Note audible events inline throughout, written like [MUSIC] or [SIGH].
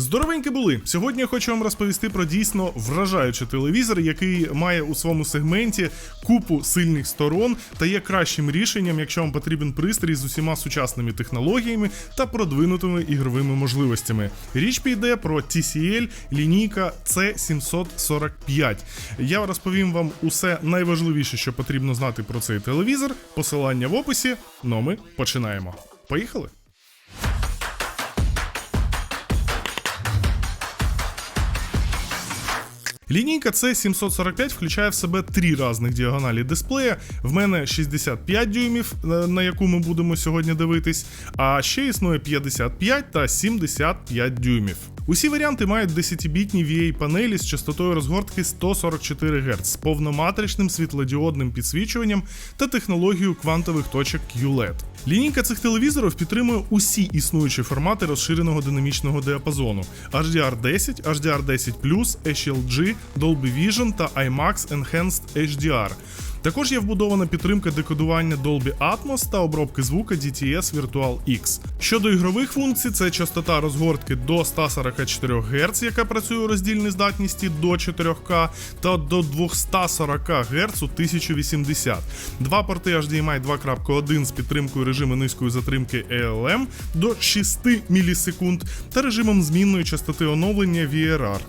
Здоровенькі були. Сьогодні я хочу вам розповісти про дійсно вражаючий телевізор, який має у своєму сегменті купу сильних сторон та є кращим рішенням, якщо вам потрібен пристрій з усіма сучасними технологіями та продвинутими ігровими можливостями. Річ піде про TCL лінійка C745. Я розповім вам усе найважливіше, що потрібно знати про цей телевізор. Посилання в описі. Ну ми починаємо. Поїхали! Лінійка C745 включає в себе три різних діагоналі дисплея. В мене 65 дюймів, е, на яку ми будемо сьогодні дивитись, а ще існує 55 та 75 дюймів. Усі варіанти мають 10-бітні VA панелі з частотою розгортки 144 Гц з повноматричним світлодіодним підсвічуванням та технологією квантових точок QLED. Лінійка цих телевізорів підтримує усі існуючі формати розширеного динамічного діапазону: HDR10, HDR10+, HLG, Dolby Vision та IMAX Enhanced HDR. Також є вбудована підтримка декодування Dolby Atmos та обробки звука DTS Virtual X. Щодо ігрових функцій, це частота розгортки до 144 Гц, яка працює у роздільній здатності до 4К, та до 240 Гц у 1080. Два порти HDMI 2.1 з підтримкою режиму низької затримки ALM до 6 мілісекунд та режимом змінної частоти оновлення VRR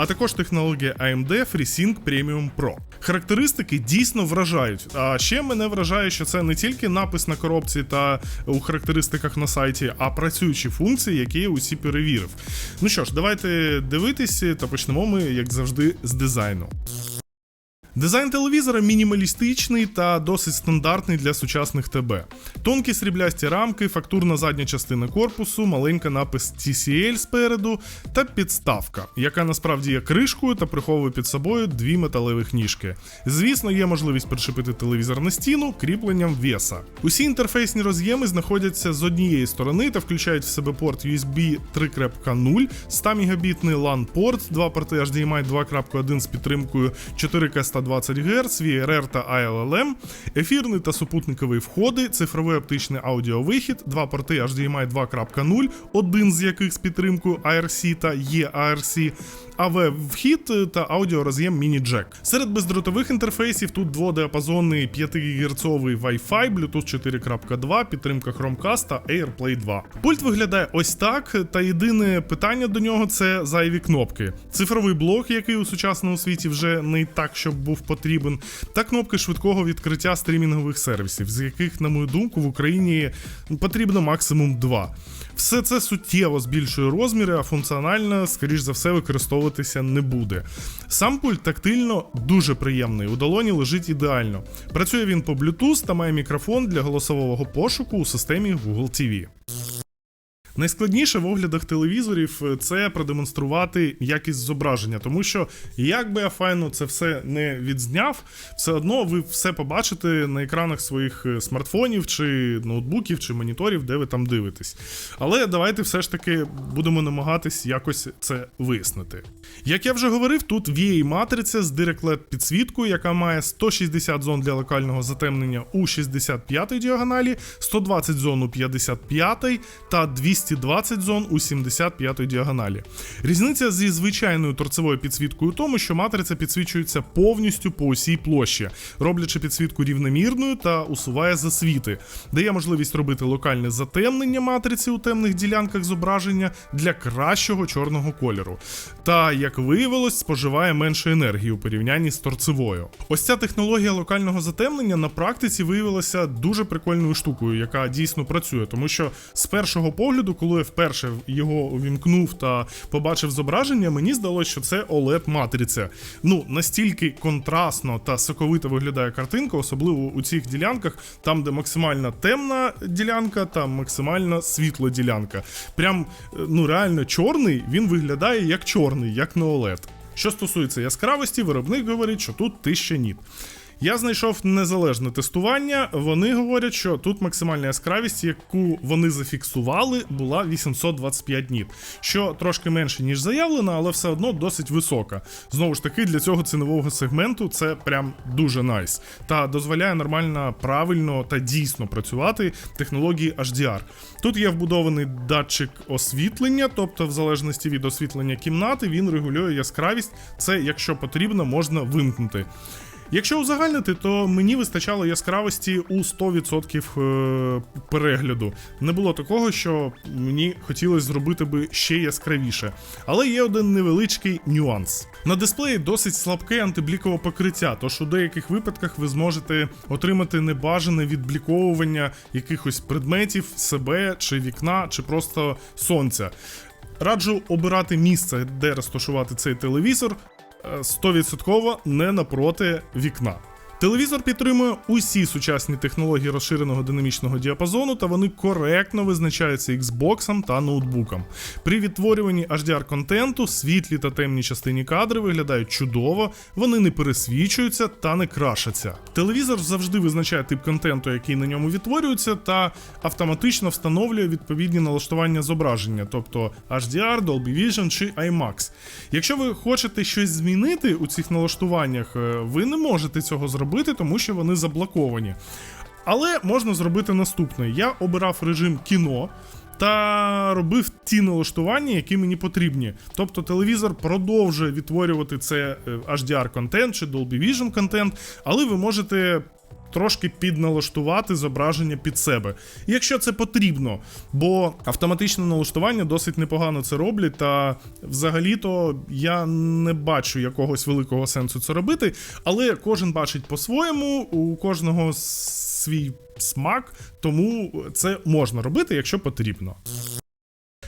а також технологія AMD FreeSync Premium Pro. Характеристики дійсно вражають. А ще мене вражає, що це не тільки напис на коробці та у характеристиках на сайті, а працюючі функції, які я усі перевірив. Ну що ж, давайте дивитися та почнемо ми, як завжди, з дизайну. Дизайн телевізора мінімалістичний та досить стандартний для сучасних ТБ. Тонкі сріблясті рамки, фактурна задня частина корпусу, маленька напис TCL спереду та підставка, яка насправді є кришкою та приховує під собою дві металевих ніжки. Звісно, є можливість пришипити телевізор на стіну кріпленням веса. Усі інтерфейсні роз'єми знаходяться з однієї сторони та включають в себе порт USB 3.0, 100 мегабітний LAN порт, два порти HDMI 2.1 з підтримкою 4К 120 Гц, VRR та ILLM, ефірний та супутниковий входи, цифровий оптичний аудіовихід, два порти HDMI 2.0, один з яких з підтримкою IRC та EARC, AV вхід та аудіороз'єм міні-джек. Серед бездротових інтерфейсів тут дводіапазонний 5 ГГц Wi-Fi, Bluetooth 4.2, підтримка Chromecast та AirPlay 2. Пульт виглядає ось так, та єдине питання до нього це зайві кнопки. Цифровий блок, який у сучасному світі вже не так, щоб був потрібен, та кнопки швидкого відкриття стрімінгових сервісів, з яких, на мою думку, в Україні потрібно максимум два. Все це суттєво збільшує розміри, а функціонально, скоріш за все, використовуватися не буде. Сам пульт тактильно дуже приємний, у долоні лежить ідеально. Працює він по Bluetooth та має мікрофон для голосового пошуку у системі Google TV. Найскладніше в оглядах телевізорів е, це продемонструвати якість зображення, тому що як би я файно це все не відзняв, все одно ви все побачите на екранах своїх е, смартфонів, чи ноутбуків, чи моніторів, де ви там дивитесь. Але давайте все ж таки будемо намагатись якось це вияснити. Як я вже говорив, тут VA-матриця з Direct LED підсвіткою, яка має 160 зон для локального затемнення у 65-й діагоналі, 120 зон у 55-й та 220 зон у 75-й діагоналі. Різниця зі звичайною торцевою підсвіткою у тому, що матриця підсвічується повністю по усій площі, роблячи підсвітку рівномірною та усуває засвіти, дає можливість робити локальне затемнення матриці у темних ділянках зображення для кращого чорного кольору. Та, як виявилось, споживає менше енергії у порівнянні з торцевою. Ось ця технологія локального затемнення на практиці виявилася дуже прикольною штукою, яка дійсно працює, тому що з першого погляду, коли я вперше його увімкнув та побачив зображення, мені здалося, що це oled матриця. Ну настільки контрастно та соковито виглядає картинка, особливо у цих ділянках, там, де максимально темна ділянка та максимально світла ділянка. Прям е, ну реально чорний він виглядає як чорний, як на OLED. Що стосується яскравості, виробник говорить, що тут 1000 ніт. Я знайшов незалежне тестування. Вони говорять, що тут максимальна яскравість, яку вони зафіксували, була 825 ніт, що трошки менше, ніж заявлено, але все одно досить висока. Знову ж таки, для цього цінового сегменту це прям дуже найс. Та дозволяє нормально, правильно та дійсно працювати технології HDR. Тут є вбудований датчик освітлення, тобто, в залежності від освітлення кімнати, він регулює яскравість. Це, якщо потрібно, можна вимкнути. Якщо узагальнити, то мені вистачало яскравості у 100% е, перегляду. Не було такого, що мені хотілося зробити би ще яскравіше. Але є один невеличкий нюанс. На дисплеї досить слабке антиблікове покриття, тож у деяких випадках ви зможете отримати небажане відбліковування якихось предметів, себе чи вікна, чи просто сонця. Раджу обирати місце, де розташувати цей телевізор, 100% не напроти вікна. Телевізор підтримує усі сучасні технології розширеного динамічного діапазону, та вони коректно визначаються Xbox та ноутбуком. При відтворюванні HDR контенту світлі та темні частині кадри виглядають чудово, вони не пересвічуються та не крашаться. Телевізор завжди визначає тип контенту, який на ньому відтворюється, та автоматично встановлює відповідні налаштування зображення, тобто HDR, Dolby Vision чи IMAX. Якщо ви хочете щось змінити у цих налаштуваннях, е, ви не можете цього зробити, тому що вони заблоковані. Але можна зробити наступне: я обирав режим кіно. Та робив ті налаштування, які мені потрібні. Тобто телевізор продовжує відтворювати це е, HDR контент чи Dolby Vision контент, але ви можете трошки підналаштувати зображення під себе, якщо це потрібно. Бо автоматичне налаштування досить непогано це роблять, та взагалі-то я не бачу якогось великого сенсу це робити, але кожен бачить по-своєму, у кожного свій смак, тому це можна робити, якщо потрібно.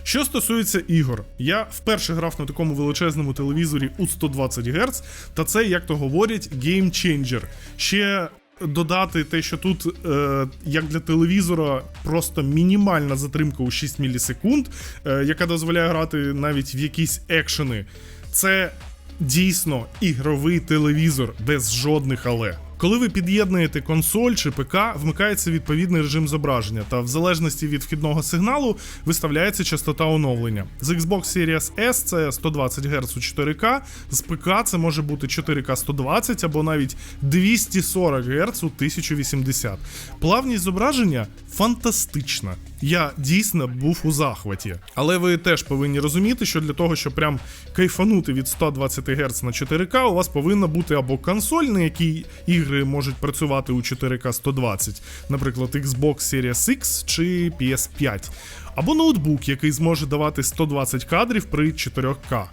Що стосується ігор, я вперше грав на такому величезному телевізорі у 120 Гц, та це, як то говорять, геймченджер. Ще додати те, що тут, е, як для телевізора, просто мінімальна затримка у 6 мілісекунд, е, яка дозволяє грати навіть в якісь екшени. Це дійсно ігровий телевізор без жодних але. Коли ви під'єднуєте консоль чи ПК, вмикається відповідний режим зображення, та в залежності від вхідного сигналу виставляється частота оновлення. З Xbox Series S це 120 Гц у 4К, з ПК це може бути 4К 120 або навіть 240 Гц у 1080. Плавність зображення фантастична. Я дійсно був у захваті. Але ви теж повинні розуміти, що для того, щоб прям кайфанути від 120 Гц на 4К, у вас повинна бути або консоль, на якій ігри можуть працювати у 4К 120, наприклад, Xbox Series X чи PS5, або ноутбук, який зможе давати 120 кадрів при 4К.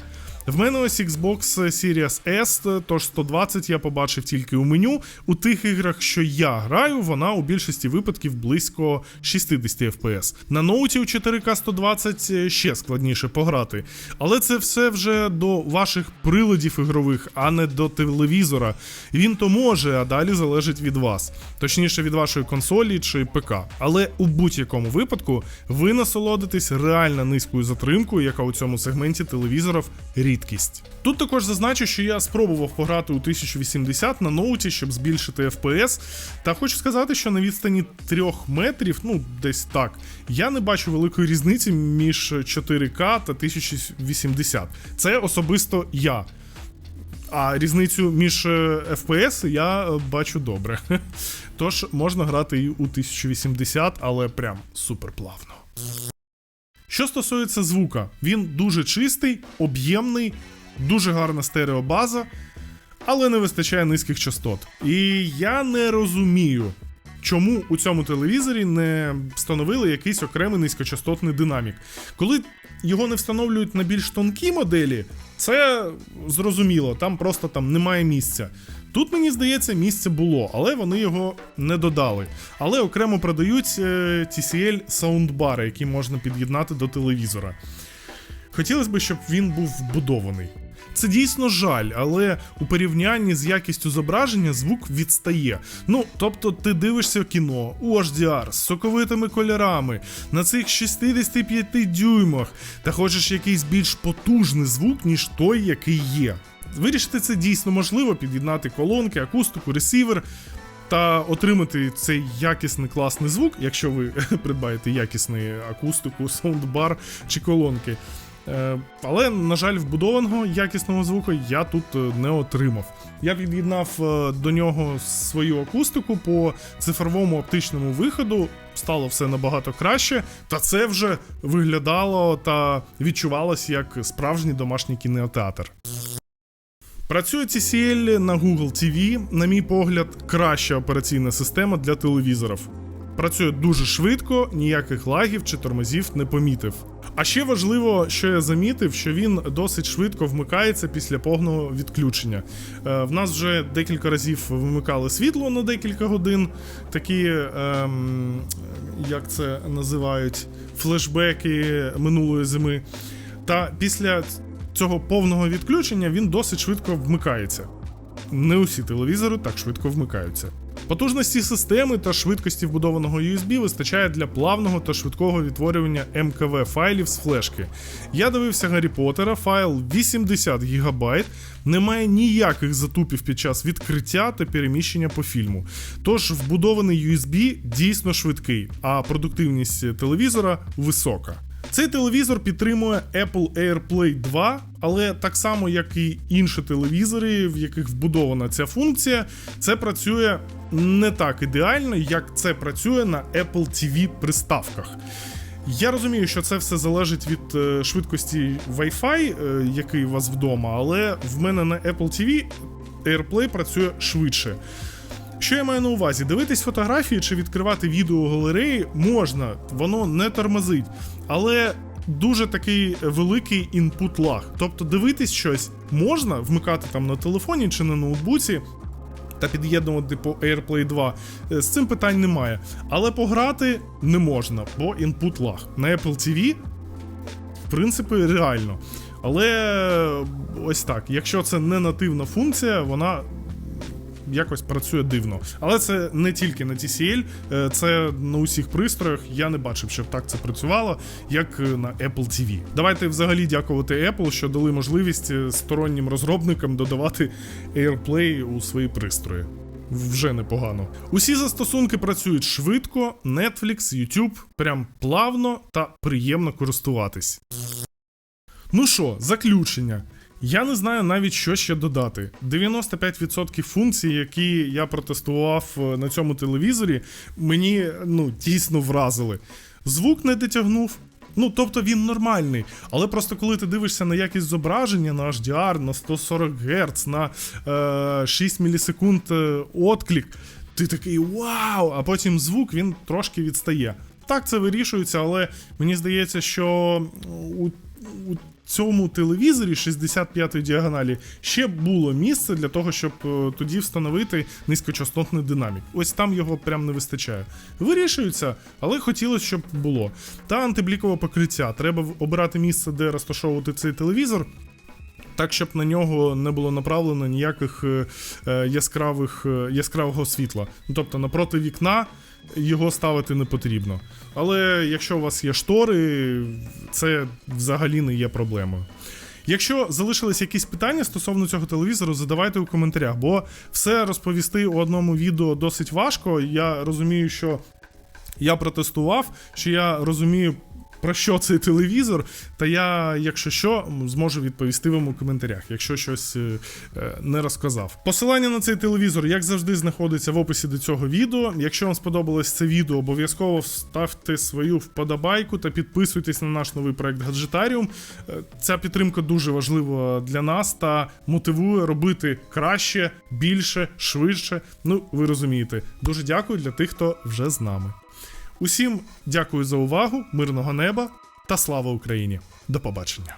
В мене ось Xbox Series S, тож 120 я побачив тільки у меню. У тих іграх, що я граю, вона у більшості випадків близько 60 FPS. На ноуті у 4К 120 ще складніше пограти. Але це все вже до ваших приладів ігрових, а не до телевізора. Він то може, а далі залежить від вас, точніше від вашої консолі чи ПК. Але у будь-якому випадку ви насолодитесь реально низькою затримкою, яка у цьому сегменті телевізорів рідкість. Тут також зазначу, що я спробував пограти у 1080 на ноуті, щоб збільшити FPS. Та хочу сказати, що на відстані 3 метрів, ну десь так, я не бачу великої різниці між 4К та 1080. Це особисто я. А різницю між е, FPS я е, бачу добре. [LAUGHS] Тож можна грати і у 1080, але прям супер плавно. Що стосується звука, він дуже чистий, об'ємний, дуже гарна стереобаза, але не вистачає низьких частот. І я не розумію, чому у цьому телевізорі не встановили якийсь окремий низькочастотний динамік. Коли його не встановлюють на більш тонкі моделі, це зрозуміло, там просто там немає місця. Тут, мені здається, місце було, але вони його не додали. Але окремо продають е, TCL саундбари, які можна під'єднати до телевізора. Хотілося б, щоб він був вбудований. Це дійсно жаль, але у порівнянні з якістю зображення звук відстає. Ну, тобто, ти дивишся кіно у HDR з соковитими кольорами на цих 65 дюймах, та хочеш якийсь більш потужний звук, ніж той, який є. Вирішити це дійсно можливо, під'єднати колонки, акустику, ресівер та отримати цей якісний класний звук, якщо ви [LAUGHS] придбаєте якісний акустику, саундбар чи колонки. Е, Але, на жаль, вбудованого якісного звуку я тут е, не отримав. Я під'єднав е, до нього свою акустику по цифровому оптичному виходу. Стало все набагато краще, та це вже виглядало та відчувалось як справжній домашній кінотеатр. Працює TCL на Google TV, на мій погляд, краща операційна система для телевізорів. Працює дуже швидко, ніяких лагів чи тормозів не помітив. А ще важливо, що я замітив, що він досить швидко вмикається після повного відключення. Е, в нас вже декілька разів вимикали світло на декілька годин. Такі, ем, як це називають, флешбеки минулої зими. Та після цього повного відключення він досить швидко вмикається. Не усі телевізори так швидко вмикаються. Потужності системи та швидкості вбудованого USB вистачає для плавного та швидкого відтворювання МКВ файлів з флешки. Я дивився Гаррі Поттера, файл 80 ГБ, немає ніяких затупів під час відкриття та переміщення по фільму. Тож вбудований USB дійсно швидкий, а продуктивність телевізора висока. Цей телевізор підтримує Apple AirPlay 2, але так само, як і інші телевізори, в яких вбудована ця функція, це працює не так ідеально, як це працює на Apple TV приставках. Я розумію, що це все залежить від е, швидкості Wi-Fi, е, який у вас вдома, але в мене на Apple TV AirPlay працює швидше. Що я маю на увазі? Дивитись фотографії чи відкривати відео галереї можна, воно не тормозить, але дуже такий великий інпут лаг. Тобто дивитись щось можна вмикати там на телефоні чи на ноутбуці. Та під'єднувати по AirPlay 2 Е, з цим питань немає. Але пограти не можна, бо інпут лаг. На Apple TV, в принципі, реально. Але ось так, якщо це не нативна функція, вона якось працює дивно. Але це не тільки на TCL, е, це на усіх пристроях. Я не бачив, щоб так це працювало, як е, на Apple TV. Давайте взагалі дякувати Apple, що дали можливість е, стороннім розробникам додавати AirPlay у свої пристрої. Вже непогано. Усі застосунки працюють швидко, Netflix, YouTube, прям плавно та приємно користуватись. Ну що, заключення. Я не знаю навіть, що ще додати. 95% функцій, які я протестував е, на цьому телевізорі, мені ну, дійсно вразили. Звук не дотягнув. Ну, тобто він нормальний, але просто коли ти дивишся на якість зображення, на HDR, на 140 Гц, на е, 6 мілісекунд е, отклік, ти такий вау! А потім звук він трошки відстає. Так, це вирішується, але мені здається, що у, у цьому телевізорі 65-ї діагоналі ще було місце для того, щоб е, тоді встановити низькочастотний динамік. Ось там його прям не вистачає. Вирішується, але хотілося, щоб було. Та антиблікове покриття. Треба обирати місце, де розташовувати цей телевізор. Так, щоб на нього не було направлено ніяких е, е, яскравих, яскравого світла. Ну, тобто напроти вікна його ставити не потрібно. Але якщо у вас є штори, це взагалі не є проблемою. Якщо залишились якісь питання стосовно цього телевізору, задавайте у коментарях, бо все розповісти у одному відео досить важко. Я розумію, що я протестував, що я розумію. Про що цей телевізор? Та я, якщо що, зможу відповісти вам у коментарях, якщо щось е, е, не розказав. Посилання на цей телевізор, як завжди, знаходиться в описі до цього відео. Якщо вам сподобалось це відео, обов'язково ставте свою вподобайку та підписуйтесь на наш новий проект Гаджетаріум. Е, Ця підтримка дуже важлива для нас та мотивує робити краще, більше, швидше. Ну, ви розумієте. Дуже дякую для тих, хто вже з нами. Усім дякую за увагу, мирного неба та слава Україні. До побачення.